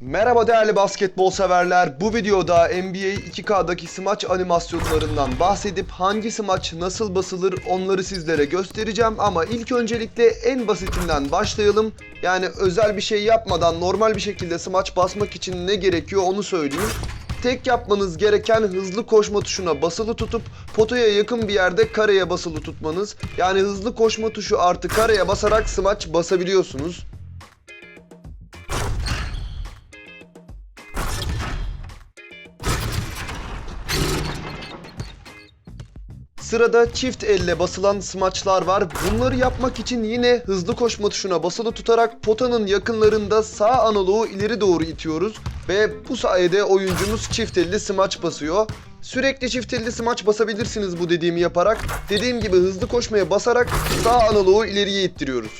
Merhaba değerli basketbol severler. Bu videoda NBA 2K'daki smaç animasyonlarından bahsedip hangi smaç nasıl basılır onları sizlere göstereceğim ama ilk öncelikle en basitinden başlayalım. Yani özel bir şey yapmadan normal bir şekilde smaç basmak için ne gerekiyor onu söyleyeyim. Tek yapmanız gereken hızlı koşma tuşuna basılı tutup potaya yakın bir yerde kareye basılı tutmanız. Yani hızlı koşma tuşu artı kareye basarak smaç basabiliyorsunuz. Sırada çift elle basılan smaçlar var. Bunları yapmak için yine hızlı koşma tuşuna basılı tutarak potanın yakınlarında sağ analoğu ileri doğru itiyoruz ve bu sayede oyuncumuz çift elli smaç basıyor. Sürekli çift elli smaç basabilirsiniz bu dediğimi yaparak. Dediğim gibi hızlı koşmaya basarak sağ analoğu ileriye ittiriyoruz.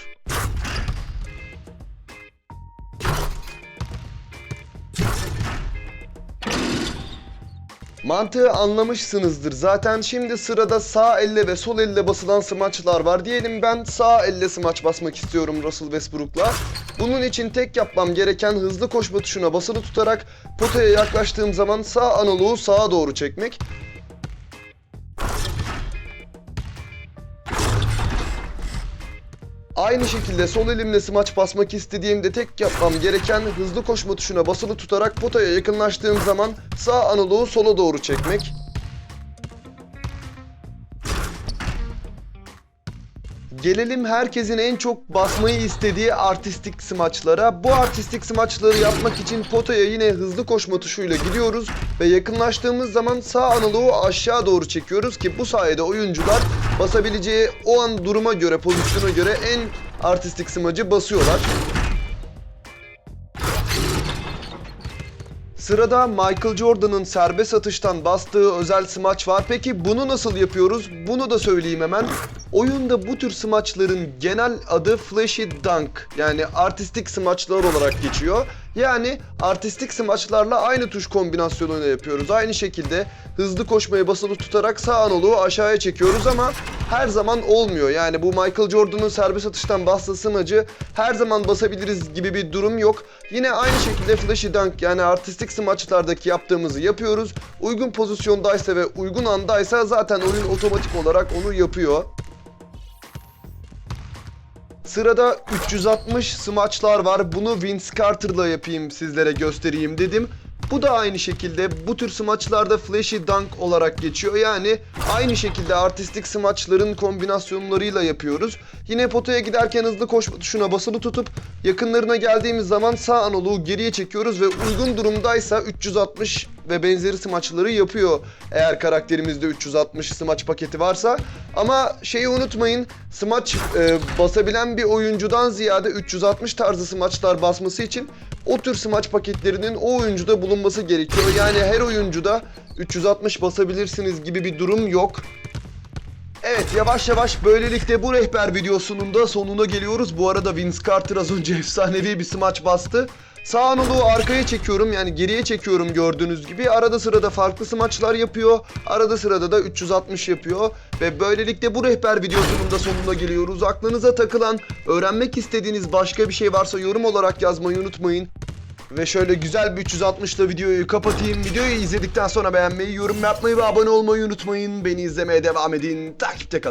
Mantığı anlamışsınızdır. Zaten şimdi sırada sağ elle ve sol elle basılan smaçlar var. Diyelim ben sağ elle smaç basmak istiyorum Russell Westbrook'la. Bunun için tek yapmam gereken hızlı koşma tuşuna basılı tutarak potaya yaklaştığım zaman sağ analoğu sağa doğru çekmek. Aynı şekilde sol elimle smaç basmak istediğimde tek yapmam gereken hızlı koşma tuşuna basılı tutarak potaya yakınlaştığım zaman sağ analoğu sola doğru çekmek. Gelelim herkesin en çok basmayı istediği artistik smaçlara. Bu artistik smaçları yapmak için potaya yine hızlı koşma tuşuyla gidiyoruz ve yakınlaştığımız zaman sağ analoğu aşağı doğru çekiyoruz ki bu sayede oyuncular basabileceği o an duruma göre, pozisyona göre en artistik smacı basıyorlar. Sırada Michael Jordan'ın serbest atıştan bastığı özel smaç var. Peki bunu nasıl yapıyoruz? Bunu da söyleyeyim hemen. Oyunda bu tür smaçların genel adı flashy dunk yani artistik smaçlar olarak geçiyor. Yani artistik smaçlarla aynı tuş kombinasyonuyla yapıyoruz. Aynı şekilde hızlı koşmayı basılı tutarak sağ analoğu aşağıya çekiyoruz ama her zaman olmuyor. Yani bu Michael Jordan'ın serbest atıştan bastığı smacı her zaman basabiliriz gibi bir durum yok. Yine aynı şekilde flashy dunk yani artistik smaçlardaki yaptığımızı yapıyoruz. Uygun pozisyondaysa ve uygun andaysa zaten oyun otomatik olarak onu yapıyor. Sırada 360 smaçlar var. Bunu Vince Carter'la yapayım sizlere göstereyim dedim. Bu da aynı şekilde bu tür smaçlarda flashy dunk olarak geçiyor. Yani aynı şekilde artistik smaçların kombinasyonlarıyla yapıyoruz. Yine potaya giderken hızlı koşma tuşuna basılı tutup yakınlarına geldiğimiz zaman sağ analoğu geriye çekiyoruz ve uygun durumdaysa 360 ve benzeri smaçları yapıyor. Eğer karakterimizde 360 smaç paketi varsa. Ama şeyi unutmayın smaç e, basabilen bir oyuncudan ziyade 360 tarzı smaçlar basması için o tür smaç paketlerinin o oyuncuda bulunması gerekiyor. Yani her oyuncuda 360 basabilirsiniz gibi bir durum yok. Evet yavaş yavaş böylelikle bu rehber videosunun da sonuna geliyoruz. Bu arada Vince Carter az önce efsanevi bir smaç bastı. Sağ anadolu arkaya çekiyorum yani geriye çekiyorum gördüğünüz gibi. Arada sırada farklı smaçlar yapıyor. Arada sırada da 360 yapıyor. Ve böylelikle bu rehber videosunun da sonuna geliyoruz. Aklınıza takılan, öğrenmek istediğiniz başka bir şey varsa yorum olarak yazmayı unutmayın. Ve şöyle güzel bir 360 ile videoyu kapatayım. Videoyu izledikten sonra beğenmeyi, yorum yapmayı ve abone olmayı unutmayın. Beni izlemeye devam edin. Takipte kalın.